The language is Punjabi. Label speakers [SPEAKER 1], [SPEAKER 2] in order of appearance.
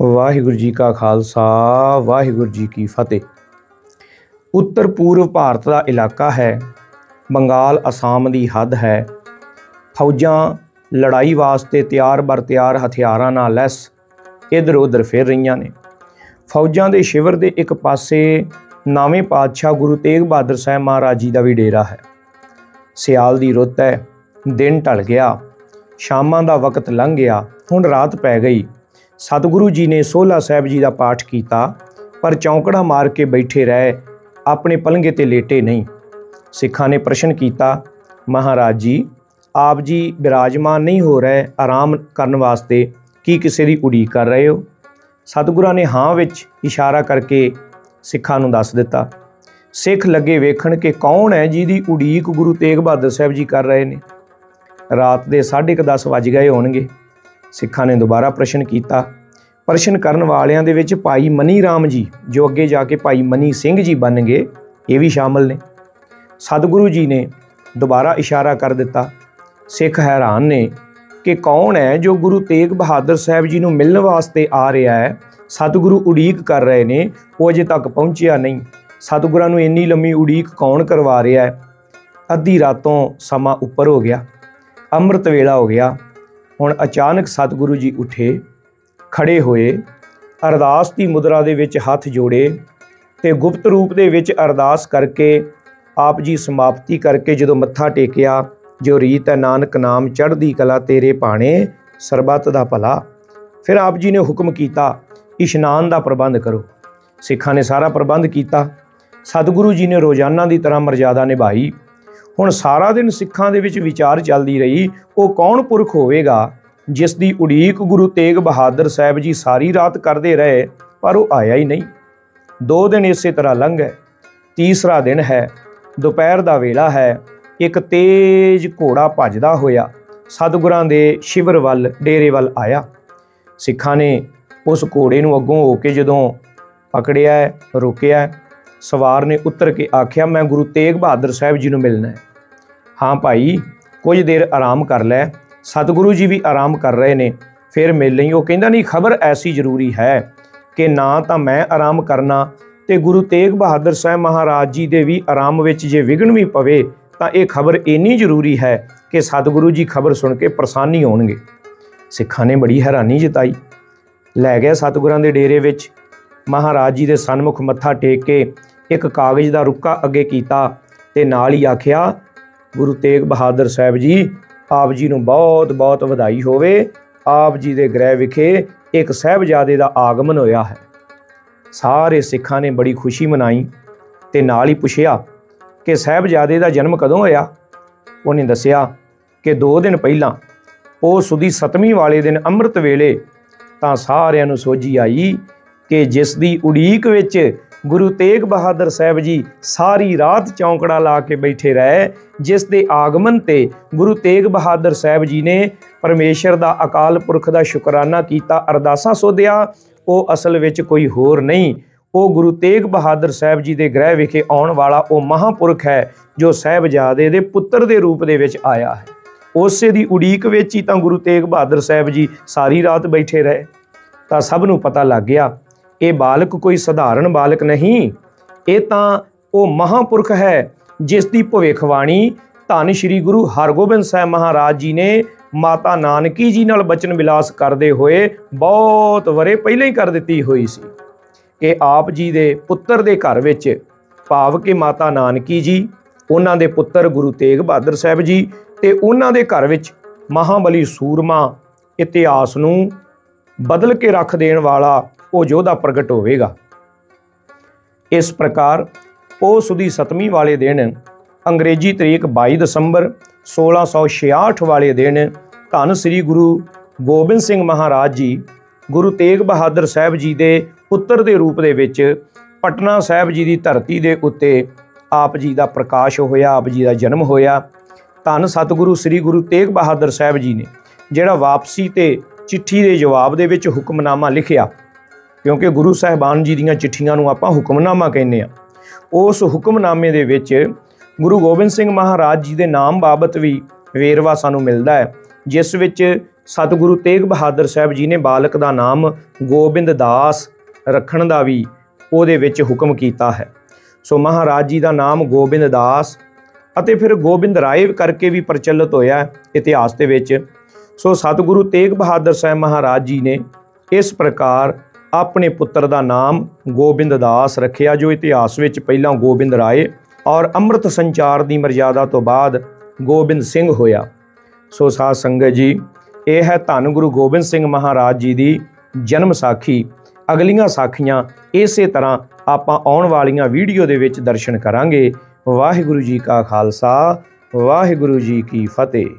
[SPEAKER 1] ਵਾਹਿਗੁਰੂ ਜੀ ਕਾ ਖਾਲਸਾ, ਵਾਹਿਗੁਰੂ ਜੀ ਕੀ ਫਤਿਹ। ਉੱਤਰ ਪੂਰਬ ਭਾਰਤ ਦਾ ਇਲਾਕਾ ਹੈ, ਬੰਗਾਲ ਅਸਾਮ ਦੀ ਹੱਦ ਹੈ। ਫੌਜਾਂ ਲੜਾਈ ਵਾਸਤੇ ਤਿਆਰ ਬਰ ਤਿਆਰ ਹਥਿਆਰਾਂ ਨਾਲ ਲੈਸ ਇਧਰ ਉਧਰ ਫਿਰ ਰਹੀਆਂ ਨੇ। ਫੌਜਾਂ ਦੇ ਸ਼ਿਵਰ ਦੇ ਇੱਕ ਪਾਸੇ ਨਾਵੇਂ ਪਾਤਸ਼ਾਹ ਗੁਰੂ ਤੇਗ ਬਹਾਦਰ ਸਾਹਿਬ ਮਹਾਰਾਜ ਜੀ ਦਾ ਵੀ ਡੇਰਾ ਹੈ। ਸਿਆਲ ਦੀ ਰੁੱਤ ਹੈ, ਦਿਨ ਢਲ ਗਿਆ, ਸ਼ਾਮਾਂ ਦਾ ਵਕਤ ਲੰਘ ਗਿਆ, ਹੁਣ ਰਾਤ ਪੈ ਗਈ। ਸਤਿਗੁਰੂ ਜੀ ਨੇ ਸੋਲਾ ਸਾਹਿਬ ਜੀ ਦਾ ਪਾਠ ਕੀਤਾ, ਪਰ ਚੌਂਕੜਾ ਮਾਰ ਕੇ ਬੈਠੇ ਰਹਿ ਆਪਣੇ ਪਲੰਗੇ ਤੇ ਲੇਟੇ ਨਹੀਂ। ਸਿੱਖਾਂ ਨੇ ਪ੍ਰਸ਼ਨ ਕੀਤਾ, ਮਹਾਰਾਜ ਜੀ, ਆਪ ਜੀ ਬਿਰਾਜਮਾਨ ਨਹੀਂ ਹੋ ਰਹੇ, ਆਰਾਮ ਕਰਨ ਵਾਸਤੇ ਕੀ ਕਿਸੇ ਦੀ ਉਡੀਕ ਕਰ ਰਹੇ ਹੋ? ਸਤਿਗੁਰਾਂ ਨੇ ਹਾਂ ਵਿੱਚ ਇਸ਼ਾਰਾ ਕਰਕੇ ਸਿੱਖਾਂ ਨੂੰ ਦੱਸ ਦਿੱਤਾ, ਸਿੱਖ ਲੱਗੇ ਵੇਖਣ ਕਿ ਕੌਣ ਹੈ ਜਿਹਦੀ ਉਡੀਕ ਗੁਰੂ ਤੇਗ ਬਹਾਦਰ ਸਾਹਿਬ ਜੀ ਕਰ ਰਹੇ ਨੇ। ਰਾਤ ਦੇ 10:30 ਵੱਜ ਗਏ ਹੋਣਗੇ। ਸਿੱਖਾਂ ਨੇ ਦੁਬਾਰਾ ਪ੍ਰਸ਼ਨ ਕੀਤਾ। ਪ੍ਰਸ਼ਨ ਕਰਨ ਵਾਲਿਆਂ ਦੇ ਵਿੱਚ ਭਾਈ ਮਨੀ ਰਾਮ ਜੀ, ਜੋ ਅੱਗੇ ਜਾ ਕੇ ਭਾਈ ਮਨੀ ਸਿੰਘ ਜੀ ਬਣ ਗਏ, ਇਹ ਵੀ ਸ਼ਾਮਲ ਨੇ। ਸਤਿਗੁਰੂ ਜੀ ਨੇ ਦੁਬਾਰਾ ਇਸ਼ਾਰਾ ਕਰ ਦਿੱਤਾ। ਸਿੱਖ ਹੈਰਾਨ ਨੇ ਕਿ ਕੌਣ ਹੈ ਜੋ ਗੁਰੂ ਤੇਗ ਬਹਾਦਰ ਸਾਹਿਬ ਜੀ ਨੂੰ ਮਿਲਣ ਵਾਸਤੇ ਆ ਰਿਹਾ ਹੈ। ਸਤਿਗੁਰੂ ਉਡੀਕ ਕਰ ਰਹੇ ਨੇ, ਉਹ ਅਜੇ ਤੱਕ ਪਹੁੰਚਿਆ ਨਹੀਂ। ਸਤਿਗੁਰਾਂ ਨੂੰ ਇੰਨੀ ਲੰਮੀ ਉਡੀਕ ਕੌਣ ਕਰਵਾ ਰਿਹਾ ਹੈ? ਅੱਧੀ ਰਾਤੋਂ ਸਮਾਂ ਉੱਪਰ ਹੋ ਗਿਆ। ਅੰਮ੍ਰਿਤ ਵੇਲਾ ਹੋ ਗਿਆ। ਹੁਣ ਅਚਾਨਕ ਸਤਿਗੁਰੂ ਜੀ ਉੱਠੇ, ਖੜੇ ਹੋਏ, ਅਰਦਾਸ ਦੀ ਮੁਦਰਾ ਦੇ ਵਿੱਚ ਹੱਥ ਜੋੜੇ ਤੇ ਗੁਪਤ ਰੂਪ ਦੇ ਵਿੱਚ ਅਰਦਾਸ ਕਰਕੇ ਆਪ ਜੀ ਸਮਾਪਤੀ ਕਰਕੇ ਜਦੋਂ ਮੱਥਾ ਟੇਕਿਆ, ਜੋ ਰੀਤ ਹੈ ਨਾਨਕ ਨਾਮ ਚੜ੍ਹਦੀ ਕਲਾ ਤੇਰੇ ਭਾਣੇ, ਸਰਬੱਤ ਦਾ ਭਲਾ। ਫਿਰ ਆਪ ਜੀ ਨੇ ਹੁਕਮ ਕੀਤਾ, ਇਸ਼ਨਾਨ ਦਾ ਪ੍ਰਬੰਧ ਕਰੋ। ਸਿੱਖਾਂ ਨੇ ਸਾਰਾ ਪ੍ਰਬੰਧ ਕੀਤਾ। ਸਤਿਗੁਰੂ ਜੀ ਨੇ ਰੋਜ਼ਾਨਾ ਦੀ ਤਰ੍ਹਾਂ ਮਰਜ਼ਾਦਾ ਨਿਭਾਈ। ਹੁਣ ਸਾਰਾ ਦਿਨ ਸਿੱਖਾਂ ਦੇ ਵਿੱਚ ਵਿਚਾਰ ਚੱਲਦੀ ਰਹੀ, ਉਹ ਕੌਣ ਪੁਰਖ ਹੋਵੇਗਾ? ਜਿਸ ਦੀ ਉਡੀਕ ਗੁਰੂ ਤੇਗ ਬਹਾਦਰ ਸਾਹਿਬ ਜੀ ਸਾਰੀ ਰਾਤ ਕਰਦੇ ਰਹੇ, ਪਰ ਉਹ ਆਇਆ ਹੀ ਨਹੀਂ। ਦੋ ਦਿਨ ਇਸੇ ਤਰ੍ਹਾਂ ਲੰਘ ਗਏ। ਤੀਸਰਾ ਦਿਨ ਹੈ, ਦੁਪਹਿਰ ਦਾ ਵੇਲਾ ਹੈ, ਇੱਕ ਤੇਜ਼ ਘੋੜਾ ਭੱਜਦਾ ਹੋਇਆ ਸਤਿਗੁਰਾਂ ਦੇ ਸ਼ਿਵਰ ਵੱਲ, ਡੇਰੇ ਵੱਲ ਆਇਆ। ਸਿੱਖਾਂ ਨੇ ਉਸ ਘੋੜੇ ਨੂੰ ਅੱਗੋਂ ਹੋ ਕੇ ਜਦੋਂ ਪਕੜਿਆ, ਰੋਕਿਆ, ਸਵਾਰ ਨੇ ਉੱਤਰ ਕੇ ਆਖਿਆ, ਮੈਂ ਗੁਰੂ ਤੇਗ ਬਹਾਦਰ ਸਾਹਿਬ ਜੀ ਨੂੰ ਮਿਲਣਾ ਹੈ। ਹਾਂ ਭਾਈ, ਕੁਝ ਦੇਰ ਆਰਾਮ ਕਰ ਲੈ। ਸਤਿਗੁਰੂ ਜੀ ਵੀ ਆਰਾਮ ਕਰ ਰਹੇ ਨੇ। ਫਿਰ ਮਿਲ ਲਈ ਉਹ ਕਹਿੰਦਾ, ਨਹੀਂ, ਖਬਰ ਐਸੀ ਜ਼ਰੂਰੀ ਹੈ ਕਿ ਨਾ ਤਾਂ ਮੈਂ ਆਰਾਮ ਕਰਨਾ ਤੇ ਗੁਰੂ ਤੇਗ ਬਹਾਦਰ ਸਾਹਿਬ ਮਹਾਰਾਜ ਜੀ ਦੇ ਵੀ ਆਰਾਮ ਵਿੱਚ ਜੇ ਵਿਗਣ ਵੀ ਪਵੇ, ਤਾਂ ਇਹ ਖਬਰ ਇੰਨੀ ਜ਼ਰੂਰੀ ਹੈ ਕਿ ਸਤਿਗੁਰੂ ਜੀ ਖਬਰ ਸੁਣ ਕੇ ਪ੍ਰਸੰਨ ਹੀ ਹੋਣਗੇ। ਸਿੱਖਾਂ ਨੇ ਬੜੀ ਹੈਰਾਨੀ ਜਤਾਈ। ਲੈ ਗਿਆ ਸਤਿਗੁਰਾਂ ਦੇ ਡੇਰੇ ਵਿੱਚ। ਮਹਾਰਾਜ ਜੀ ਦੇ ਸਨਮੁਖ ਮੱਥਾ ਟੇਕ ਕੇ ਇੱਕ ਕਾਗਜ਼ ਦਾ ਰੁੱਕਾ ਅੱਗੇ ਕੀਤਾ ਤੇ ਨਾਲ ਹੀ ਆਖਿਆ ਗੁਰੂ ਤੇਗ ਬਹਾਦਰ ਸਾਹਿਬ ਜੀ, ਆਪ ਜੀ ਨੂੰ ਬਹੁਤ ਬਹੁਤ ਵਧਾਈ ਹੋਵੇ। ਆਪ ਜੀ ਦੇ ਗ੍ਰਹਿ ਵਿਖੇ ਇੱਕ ਸਹਿਬਜ਼ਾਦੇ ਦਾ ਆਗਮਨ ਹੋਇਆ ਹੈ। ਸਾਰੇ ਸਿੱਖਾਂ ਨੇ ਬੜੀ ਖੁਸ਼ੀ ਮਨਾਈ ਤੇ ਨਾਲ ਹੀ ਪੁੱਛਿਆ ਕਿ ਸਹਿਬਜ਼ਾਦੇ ਦਾ ਜਨਮ ਕਦੋਂ ਹੋਇਆ? ਉਹਨੇ ਦੱਸਿਆ ਕਿ 2 ਦਿਨ ਪਹਿਲਾਂ, ਉਹ ਸੁਦੀ 7ਵੀਂ ਵਾਲੇ ਦਿਨ ਅੰਮ੍ਰਿਤ ਵੇਲੇ ਤਾਂ ਸਾਰਿਆਂ ਨੂੰ ਸੋਝੀ ਆਈ ਕਿ ਜਿਸ ਦੀ ਉਡੀਕ ਵਿੱਚ ਗੁਰੂ ਤੇਗ ਬਹਾਦਰ ਸਾਹਿਬ ਜੀ ਸਾਰੀ ਰਾਤ ਚੌਂਕੜਾ ਲਾ ਕੇ ਬੈਠੇ ਰਹੇ, ਜਿਸ ਦੇ ਆਗਮਨ ਤੇ ਗੁਰੂ ਤੇਗ ਬਹਾਦਰ ਸਾਹਿਬ ਜੀ ਨੇ ਪਰਮੇਸ਼ਰ ਦਾ ਅਕਾਲ ਪੁਰਖ ਦਾ ਸ਼ੁਕਰਾਨਾ ਕੀਤਾ, ਅਰਦਾਸਾਂ ਸੋਧਿਆ, ਉਹ ਅਸਲ ਵਿੱਚ ਕੋਈ ਹੋਰ ਨਹੀਂ। ਉਹ ਗੁਰੂ ਤੇਗ ਬਹਾਦਰ ਸਾਹਿਬ ਜੀ ਦੇ ਗ੍ਰਹਿ ਵਿਖੇ ਆਉਣ ਵਾਲਾ ਉਹ ਮਹਾਪੁਰਖ ਹੈ, ਜੋ ਸਹਿਬਜ਼ਾਦੇ ਦੇ ਪੁੱਤਰ ਦੇ ਰੂਪ ਦੇ ਵਿੱਚ ਆਇਆ ਹੈ। ਉਸੇ ਦੀ ਉਡੀਕ ਵਿੱਚ ਹੀ ਤਾਂ ਗੁਰੂ ਤੇਗ ਬਹਾਦਰ ਸਾਹਿਬ ਜੀ ਸਾਰੀ ਰਾਤ ਬੈਠੇ ਰਹੇ। ਤਾਂ ਸਭ ਨੂੰ ਪਤਾ ਲੱਗ ਗਿਆ ਇਹ ਬਾਲਕ ਕੋਈ ਸਧਾਰਨ ਬਾਲਕ ਨਹੀਂ, ਇਹ ਤਾਂ ਉਹ ਮਹਾਪੁਰਖ ਹੈ ਜਿਸ ਦੀ ਭਵਿੱਖਬਾਣੀ ਧੰਨ ਸ਼੍ਰੀ ਗੁਰੂ ਹਰਗੋਬਿੰਦ ਸਾਹਿਬ ਮਹਾਰਾਜ ਜੀ ਨੇ ਮਾਤਾ ਨਾਨਕੀ ਜੀ ਨਾਲ ਬਚਨ ਵਿਲਾਸ ਕਰਦੇ ਹੋਏ ਬਹੁਤ ਵਰੇ ਪਹਿਲਾਂ ਹੀ ਕਰ ਦਿੱਤੀ ਹੋਈ ਸੀ। ਕਿ ਆਪ ਜੀ ਦੇ ਪੁੱਤਰ ਦੇ ਘਰ ਵਿੱਚ ਭਾਵ ਕਿ ਮਾਤਾ ਨਾਨਕੀ ਜੀ, ਉਹਨਾਂ ਦੇ ਪੁੱਤਰ ਗੁਰੂ ਤੇਗ ਬਹਾਦਰ ਸਾਹਿਬ ਜੀ ਤੇ ਉਹਨਾਂ ਦੇ ਘਰ ਵਿੱਚ ਮਹਾਬਲੀ ਸੂਰਮਾ ਇਤਿਹਾਸ ਨੂੰ ਬਦਲ ਕੇ ਰੱਖ ਦੇਣ ਵਾਲਾ ਉਹ ਯੋਧਾ ਪ੍ਰਗਟ ਹੋਵੇਗਾ। ਇਸ ਪ੍ਰਕਾਰ ਉਹ ਸੁਦੀ 7ਵੀਂ ਵਾਲੇ ਦਿਨ ਅੰਗਰੇਜ਼ੀ ਤਰੀਕ 22 ਦਸੰਬਰ 1666 ਵਾਲੇ ਦਿਨ ਧੰਨ ਸ੍ਰੀ ਗੁਰੂ ਗੋਬਿੰਦ ਸਿੰਘ ਮਹਾਰਾਜ ਜੀ, ਗੁਰੂ ਤੇਗ ਬਹਾਦਰ ਸਾਹਿਬ ਜੀ ਦੇ ਪੁੱਤਰ ਦੇ ਰੂਪ ਦੇ ਵਿੱਚ ਪਟਨਾ ਸਾਹਿਬ ਜੀ ਦੀ ਧਰਤੀ ਦੇ ਉੱਤੇ ਆਪ ਜੀ ਦਾ ਪ੍ਰਕਾਸ਼ ਹੋਇਆ, ਆਪ ਜੀ ਦਾ ਜਨਮ ਹੋਇਆ। ਧੰਨ ਸਤਿਗੁਰੂ ਸ੍ਰੀ ਗੁਰੂ ਤੇਗ ਬਹਾਦਰ ਸਾਹਿਬ ਜੀ ਨੇ, ਜਿਹੜਾ ਵਾਪਸੀ ਤੇ ਚਿੱਠੀ ਦੇ ਜਵਾਬ ਦੇ ਵਿੱਚ ਹੁਕਮਨਾਮਾ ਲਿਖਿਆ। ਕਿਉਂਕਿ ਗੁਰੂ ਸਾਹਿਬਾਨ ਜੀ ਦੀਆਂ ਚਿੱਠੀਆਂ ਨੂੰ ਆਪਾਂ ਹੁਕਮਨਾਮਾ ਕਹਿੰਦੇ ਆ ਉਸ ਹੁਕਮਨਾਮੇ ਦੇ ਵਿੱਚ ਗੁਰੂ ਗੋਬਿੰਦ ਸਿੰਘ ਮਹਾਰਾਜ ਜੀ ਦੇ ਨਾਮ ਬਾਬਤ ਵੀ ਵੇਰਵਾ ਸਾਨੂੰ ਮਿਲਦਾ ਹੈ, ਜਿਸ ਵਿੱਚ ਸਤਿਗੁਰੂ ਤੇਗ ਬਹਾਦਰ ਸਾਹਿਬ ਜੀ ਨੇ ਬਾਲਕ ਦਾ ਨਾਮ ਗੋਬਿੰਦ ਦਾਸ ਰੱਖਣ ਦਾ ਵੀ ਉਹਦੇ ਵਿੱਚ ਹੁਕਮ ਕੀਤਾ ਹੈ। ਸੋ ਮਹਾਰਾਜ ਜੀ ਦਾ ਨਾਮ ਗੋਬਿੰਦ ਦਾਸ ਅਤੇ ਫਿਰ ਗੋਬਿੰਦ ਰਾਏ ਕਰਕੇ ਵੀ ਪ੍ਰਚਲਿਤ ਹੋਇਆ ਇਤਿਹਾਸ ਦੇ ਵਿੱਚ। ਸੋ ਸਤਿਗੁਰੂ ਤੇਗ ਬਹਾਦਰ ਸਾਹਿਬ ਮਹਾਰਾਜ ਜੀ ਨੇ ਇਸ ਪ੍ਰਕਾਰ ਆਪਣੇ ਪੁੱਤਰ ਦਾ ਨਾਮ ਗੋਬਿੰਦ ਦਾਸ ਰੱਖਿਆ, ਜੋ ਇਤਿਹਾਸ ਵਿੱਚ ਪਹਿਲਾਂ ਗੋਬਿੰਦ ਰਾਏ ਔਰ ਅੰਮ੍ਰਿਤ ਸੰਚਾਰ ਦੀ ਮਰਜ਼ਾਦਾ ਤੋਂ ਬਾਅਦ ਗੋਬਿੰਦ ਸਿੰਘ ਹੋਇਆ। ਸੋ ਸਾਧ ਸੰਗਤ ਜੀ, ਇਹ ਹੈ ਧੰਨ ਗੁਰੂ ਗੋਬਿੰਦ ਸਿੰਘ ਮਹਾਰਾਜ ਜੀ ਦੀ ਜਨਮ ਸਾਖੀ। ਅਗਲੀਆਂ ਸਾਖੀਆਂ ਇਸੇ ਤਰ੍ਹਾਂ ਆਪਾਂ ਆਉਣ ਵਾਲੀਆਂ ਵੀਡੀਓ ਦੇ ਵਿੱਚ ਦਰਸ਼ਨ ਕਰਾਂਗੇ। ਵਾਹਿਗੁਰੂ ਜੀ ਕਾ ਖਾਲਸਾ, ਵਾਹਿਗੁਰੂ ਜੀ ਕੀ ਫਤਿਹ।